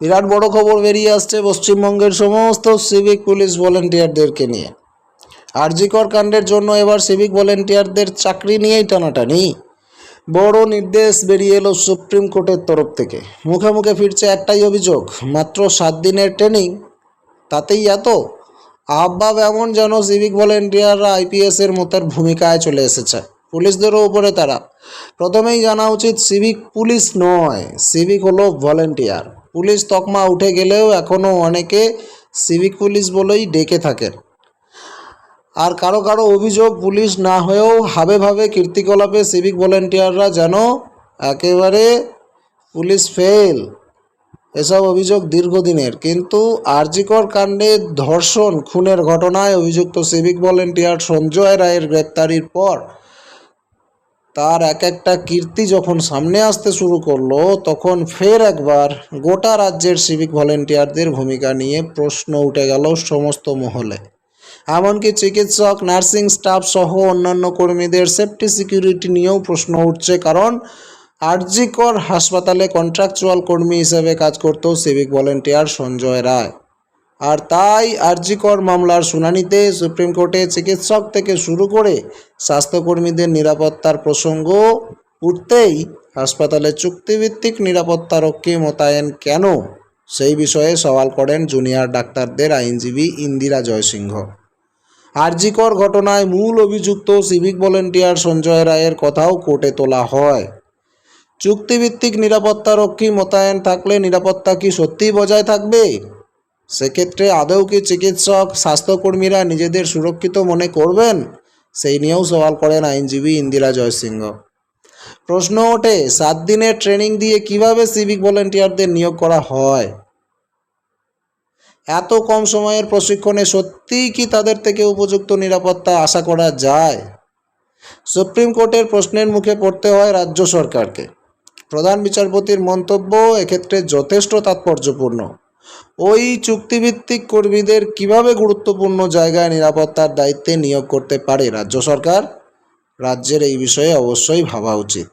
বিরাট বড় খবর বেরিয়ে আসছে পশ্চিমবঙ্গের সমস্ত সিভিক পুলিশ ভলেন্টিয়ারদেরকে নিয়ে। আরজিকর কাণ্ডের জন্য এবার সিভিক ভলেন্টিয়ারদের চাকরি নিয়েই টানাটানি। বড় নির্দেশ বেরিয়ে এলো সুপ্রিম কোর্টের তরফ থেকে। মুখে মুখে ফিরছে একটাই অভিযোগ, মাত্র সাত দিনের ট্রেনিং তাতেই এত? আহ্বাব এমন যেন সিভিক ভলেন্টিয়াররা আইপিএসের মতের ভূমিকায় চলে এসেছে। পুলিশদেরও উপরে তারা। প্রথমেই জানা উচিত সিভিক পুলিশ নয় সিভিক হলো ভলেন্টিয়ার পুলিশ তকমা উঠে গেলেও এখনও অনেকে সিভিক পুলিশ বলেই ডেকে থাকেন আর কারও কারও অভিযোগ পুলিশ না হয়েও হাবে ভাবে কীর্তিকলাপে সিভিক ভলেন্টিয়াররা যেন একেবারে পুলিশ ফেল এসব অভিযোগ দীর্ঘদিনের। কিন্তু আরজিকর কাণ্ডে ধর্ষণ, খুনের ঘটনায় অভিযুক্ত সিভিক ভলেন্টিয়ার সঞ্জয় রায়ের গ্রেপ্তারির পর তার এক একটা কীর্তি যখন সামনে আসতে শুরু করল, তখন ফের একবার গোটা রাজ্যের সিভিক ভলেন্টিয়ারদের ভূমিকা নিয়ে প্রশ্ন উঠে গেল সমস্ত মহলে। এমনকি চিকিৎসক নার্সিং স্টাফ সহ অন্যান্য কর্মীদের সেফটি সিকিউরিটি নিয়েও প্রশ্ন উঠছে, কারণ আরজিকর হাসপাতালে কন্ট্রাকচুয়াল কর্মী হিসেবে কাজ করত সিভিক ভলেন্টিয়ার সঞ্জয় রায়। আর তাই আরজিকর মামলার শুনানিতে সুপ্রিম কোর্টে চিকিৎসক থেকে শুরু করে স্বাস্থ্যকর্মীদের নিরাপত্তার প্রসঙ্গ উঠতেই হাসপাতালে চুক্তিভিত্তিক নিরাপত্তারক্ষী মোতায়েন কেন? সেই বিষয়ে সওয়াল করেন জুনিয়র ডাক্তারদের আইনজীবী ইন্দিরা জয়সিংহ। আরজিকর ঘটনায় মূল অভিযুক্ত সিভিক ভলেন্টিয়ার সঞ্জয় রায়ের কথাও কোর্টে তোলা হয়। চুক্তিভিত্তিক নিরাপত্তারক্ষী মোতায়েন থাকলে নিরাপত্তা কি সত্যিই বজায় থাকবে? সেক্ষেত্রে আদৌ কি চিকিৎসক, স্বাস্থ্যকর্মীরা নিজেদের সুরক্ষিত মনে করবেন? সেই নিয়েও সওয়াল করেন আইনজীবী ইন্দিরা জয়সিংহ। প্রশ্ন ওঠে, সাত দিনের ট্রেনিং দিয়ে কীভাবে সিভিক ভলেন্টিয়ারদের নিয়োগ করা হয়? এত কম সময়ের প্রশিক্ষণে সত্যিই কি তাদের থেকে উপযুক্ত নিরাপত্তা আশা করা যায়? সুপ্রিম কোর্টের প্রশ্নের মুখে পড়তে হয় রাজ্য সরকারকে। প্রধান বিচারপতির মন্তব্য, এক্ষেত্রে যথেষ্ট তাৎপর্যপূর্ণ। ওই চুক্তিভিত্তিক কর্মীদের কীভাবে গুরুত্বপূর্ণ জায়গায় নিরাপত্তার দায়িত্বে নিয়োগ করতে পারে রাজ্য সরকার? রাজ্যের এই বিষয়ে অবশ্যই ভাবা উচিত।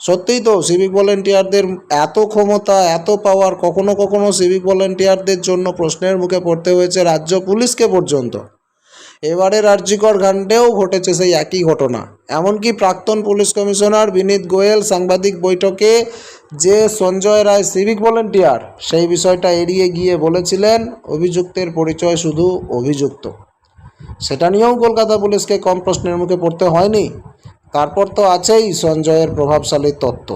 সত্যিই তো সিভিক ভলেন্টিয়ারদের এত ক্ষমতা, এত পাওয়ার কখনো কখনো সিভিক ভলেন্টিয়ারদের জন্য প্রশ্নের মুখে পড়তে হয়েছে রাজ্য পুলিশকে পর্যন্ত। এবারে রাজ্যিকর কাণ্ডেও ঘটেছে সেই একই ঘটনা। এমনকি প্রাক্তন পুলিশ কমিশনার বিনীত গোয়েল সাংবাদিক বৈঠকে যে সঞ্জয় রায় সিভিক ভলেন্টিয়ার, সেই বিষয়টা এড়িয়ে গিয়ে বলেছিলেন, অভিযুক্তের পরিচয় শুধু অভিযুক্ত। সেটা নিয়েও কলকাতা পুলিশকে কম প্রশ্নের মুখে পড়তে হয়নি। তারপর তো আছেই সঞ্জয়ের প্রভাবশালী তত্ত্ব।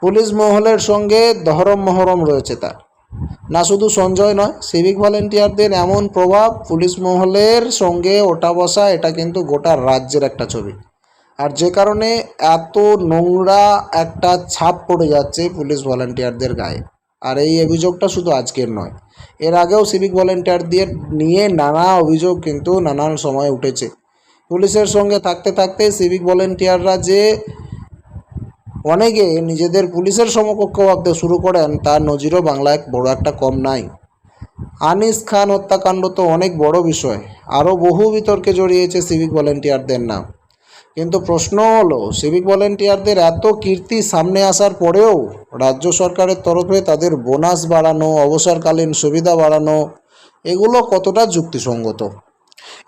পুলিশ মহলের সঙ্গে দহরম মহরম রয়েছে তার। না শুধু সঞ্জয় নয় সিভিক ভলেন্টিয়ারদের এমন প্রভাব পুলিশ মহলের সঙ্গে ওটা বসা, এটা কিন্তু গোটা রাজ্যের একটা ছবি। আর যে কারণে এত নোংরা একটা ছাপ পড়ে যাচ্ছে পুলিশ ভলেন্টিয়ারদের গায়ে। আর এই অভিযোগটা শুধু আজকের নয়, এর আগেও সিভিক ভলেন্টিয়ারদের নিয়ে নানা অভিযোগ কিন্তু নানান সময় উঠেছে। পুলিশের সঙ্গে থাকতে থাকতে সিভিক ভলেন্টিয়াররা যে অনেকে নিজেদের পুলিশের সমকক্ষ ভাবতে শুরু করেন, তার নজিরও বাংলায় বড় একটা কম নাই। আনিস খান হত্যাকাণ্ড তো অনেক বড় বিষয়। আরও বহু বিতর্কে জড়িয়েছে সিভিক ভলেন্টিয়ারদের নাম। কিন্তু প্রশ্ন হলো, সিভিক ভলেন্টিয়ারদের এত কীর্তি সামনে আসার পরেও রাজ্য সরকারের তরফে তাদের বোনাস বাড়ানো, অবসরকালীন সুবিধা বাড়ানো, এগুলো কতটা যুক্তিসঙ্গত?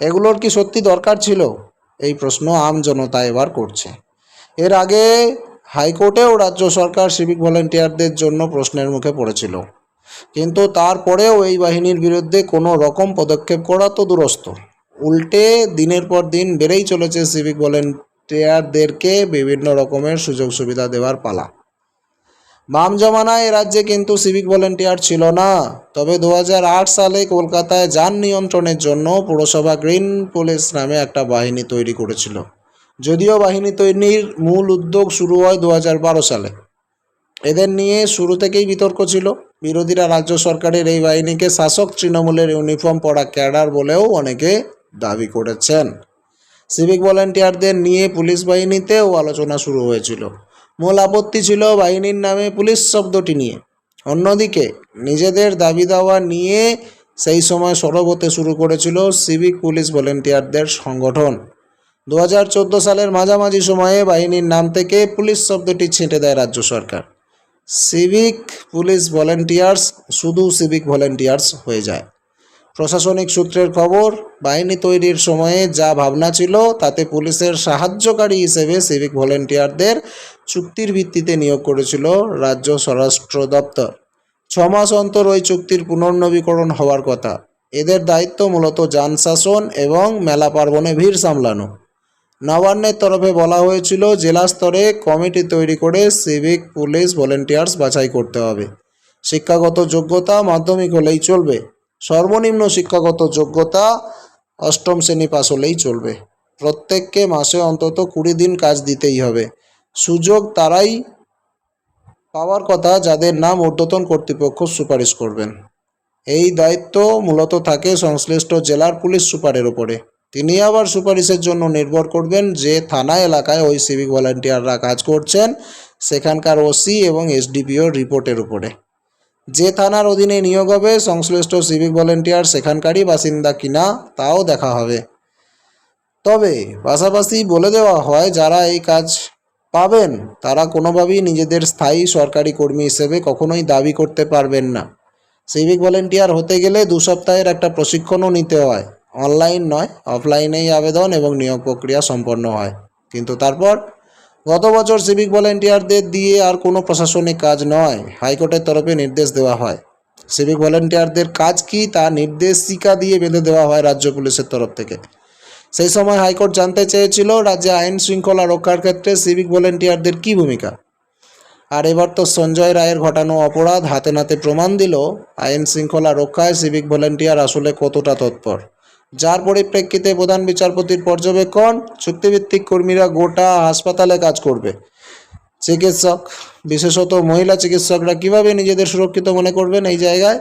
এগুলোর কি সত্যি দরকার ছিল? এই প্রশ্ন আম জনতা এবার করছে। এর আগে হাইকোর্টেও রাজ্য সরকার সিভিক ভলেন্টিয়ারদের জন্য প্রশ্নের মুখে পড়েছিল। কিন্তু তারপরেও এই বাহিনীর বিরুদ্ধে কোনো রকম পদক্ষেপ করা তো দুরস্ত। উল্টে দিনের পর দিন বেড়েই চলেছে সিভিক ভলেন্টিয়ারদেরকে বিভিন্ন রকমের সুযোগ সুবিধা দেওয়ার পালা। বাম জমানায় এ রাজ্যে কিন্তু সিভিক ভলেন্টিয়ার ছিল না। তবে দু হাজার আট সালে কলকাতায় যান নিয়ন্ত্রণের জন্য পুরসভা গ্রিন পুলিশ নামে একটা বাহিনী তৈরি করেছিল। যদিও বাহিনী তৈরির মূল উদ্যোগ শুরু হয় দু হাজার বারো সালে। এদের নিয়ে শুরু থেকেই বিতর্ক ছিল। বিরোধীরা রাজ্য সরকারের এই বাহিনীকে শাসক তৃণমূলের ইউনিফর্ম পরা ক্যাডার বলেও অনেকে দাবি করেছেন। সিভিক ভলেন্টিয়ারদের নিয়ে পুলিশ বাহিনীতেও আলোচনা শুরু হয়েছিল। মূল আপত্তি ছিল বাহিনীর নামে পুলিশ শব্দটি নিয়ে। অন্যদিকে নিজেদের দাবি দাওয়া নিয়ে সেই সময় সরব হতে শুরু করেছিল সিভিক পুলিশ ভলেন্টিয়ারদের সংগঠন। দু হাজার চোদ্দ সালের মাঝামাঝি সময়ে বাহিনীর নাম থেকে পুলিশ শব্দটি ছেঁটে দেয় রাজ্য সরকার। সিভিক পুলিশ ভলেন্টিয়ার্স শুধু সিভিক ভলেন্টিয়ার্স হয়ে যায়। প্রশাসনিক সূত্রের খবর, বাহিনী তৈরির সময়ে যা ভাবনা ছিল তাতে পুলিশের সাহায্যকারী হিসেবে সিভিক ভলেন্টিয়ারদের চুক্তির ভিত্তিতে নিয়োগ করেছিল রাজ্য স্বরাষ্ট্র দপ্তর। ছ মাস অন্তর ওই চুক্তির পুনর্নবীকরণ হওয়ার কথা। এদের দায়িত্ব মূলত যান শাসন এবং মেলা পার্বণে ভিড় সামলানো। নবান্নের তরফে বলা হয়েছিল, জেলা স্তরে কমিটি তৈরি করে সিভিক পুলিশ ভলেন্টিয়ার্স বাছাই করতে হবে। শিক্ষাগত যোগ্যতা মাধ্যমিক হলেই চলবে। সর্বনিম্ন শিক্ষাগত যোগ্যতা অষ্টম শ্রেণি পাস হলেই চলবে। প্রত্যেককে মাসে অন্তত কুড়ি দিন কাজ দিতেই হবে। সুযোগ তারাই পাওয়ার কথা যাদের নাম ঊর্ধ্বতন কর্তৃপক্ষ সুপারিশ করবেন। এই দায়িত্ব মূলত থাকে সংশ্লিষ্ট জেলার পুলিশ সুপারের ওপরে তিনি আবার সুপারিশের জন্য নির্ভর করবেন যে থানা এলাকায় ওই সিভিক ভলান্টিয়াররা কাজ করছেন, সেখানকার ওসি এবং এসডিপিওর রিপোর্টের উপরে। যে থানার অধীনে নিয়োগ হবে, সংশ্লিষ্ট সিভিক ভলেন্টিয়ার সেখানকারই বাসিন্দা কিনা তাও দেখা হবে। তবে পাশাপাশি বলে দেওয়া হয়, যারা এই কাজ পাবেন, তারা কোনোভাবেই নিজেদের স্থায়ী সরকারি কর্মী হিসেবে কখনোই দাবি করতে পারবেন না। সিভিক ভলেন্টিয়ার হতে গেলে দু সপ্তাহের একটা প্রশিক্ষণও নিতে হয়। অনলাইন নয় অফলাইনেই আবেদন এবং নিয়োগ প্রক্রিয়া সম্পন্ন হয়। কিন্তু তারপর, গত বছর সিভিক ভলেন্টিয়ারদের দিয়ে আর কোনো প্রশাসনিক কাজ নয়, হাইকোর্টের তরফে নির্দেশ দেওয়া হয়। সিভিক ভলেন্টিয়ারদের কাজ কি তা নির্দেশিকা দিয়ে বেঁধে দেওয়া হয় রাজ্য পুলিশের তরফ থেকে। সেই সময় হাইকোর্ট জানতে চেয়েছিল, রাজ্যে আইন শৃঙ্খলা রক্ষার ক্ষেত্রে সিভিক ভলেন্টিয়ারদের কী ভূমিকা? আর এবার তো সঞ্জয় রায়ের ঘটানো অপরাধ হাতে নাতে প্রমাণ দিল, আইন শৃঙ্খলা রক্ষায় সিভিক ভলেন্টিয়ার আসলে কতটা তৎপর। যার পরিপ্রেক্ষিতে প্রধান বিচারপতির পর্যবেক্ষণ, চুক্তিভিত্তিক কর্মীরা গোটা হাসপাতালে কাজ করবে। চিকিৎসক, বিশেষত মহিলা চিকিৎসকরা কীভাবে নিজেদের সুরক্ষিত মনে করবেন এই জায়গায়?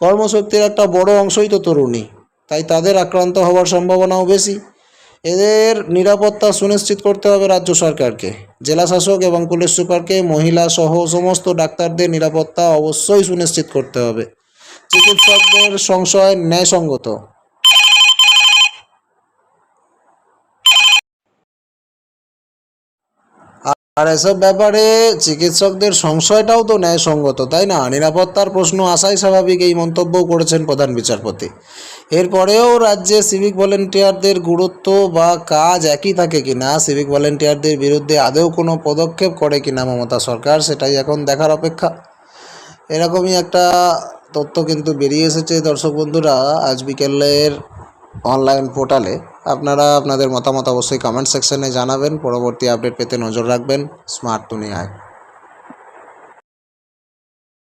কর্মশক্তির একটা বড় অংশই তো তরুণী, তাই তাদের আক্রান্ত হওয়ার সম্ভাবনাও বেশি। এদের নিরাপত্তা সুনিশ্চিত করতে হবে রাজ্য সরকারকে। জেলা শাসক এবং পুলিশ সুপারকে, মহিলা সহ সমস্ত ডাক্তারদের নিরাপত্তা অবশ্যই সুনিশ্চিত করতে হবে। চিকিৎসকদের সংশয় ন্যায়সঙ্গত। আর এসব ব্যাপারে চিকিৎসকদের সংশয়টাও তো ন্যায়সঙ্গত, তাই না? নিরাপত্তার প্রশ্ন আসাই স্বাভাবিক এই মন্তব্য করেছেন প্রধান বিচারপতি। এরপরেও রাজ্যে সিভিক ভলেন্টিয়ারদের গুরুত্ব বা কাজ একই থাকে কিনা সিভিক ভলেন্টিয়ারদের বিরুদ্ধে আদৌ কোনো পদক্ষেপ করে কিনা মমতা সরকার, সেটাই এখন দেখার অপেক্ষা। এরকমই একটা তথ্য কিন্তু বেরিয়ে এসেছে দর্শক বন্ধুরা, আজ বিকেলের অনলাইন পোর্টালে আপনারা আপনাদের মতামত অবশ্যই কমেন্ট সেকশনে জানাবেন। পরবর্তী আপডেট পেতে নজর রাখবেন। স্মার্ট দুনিয়ায়।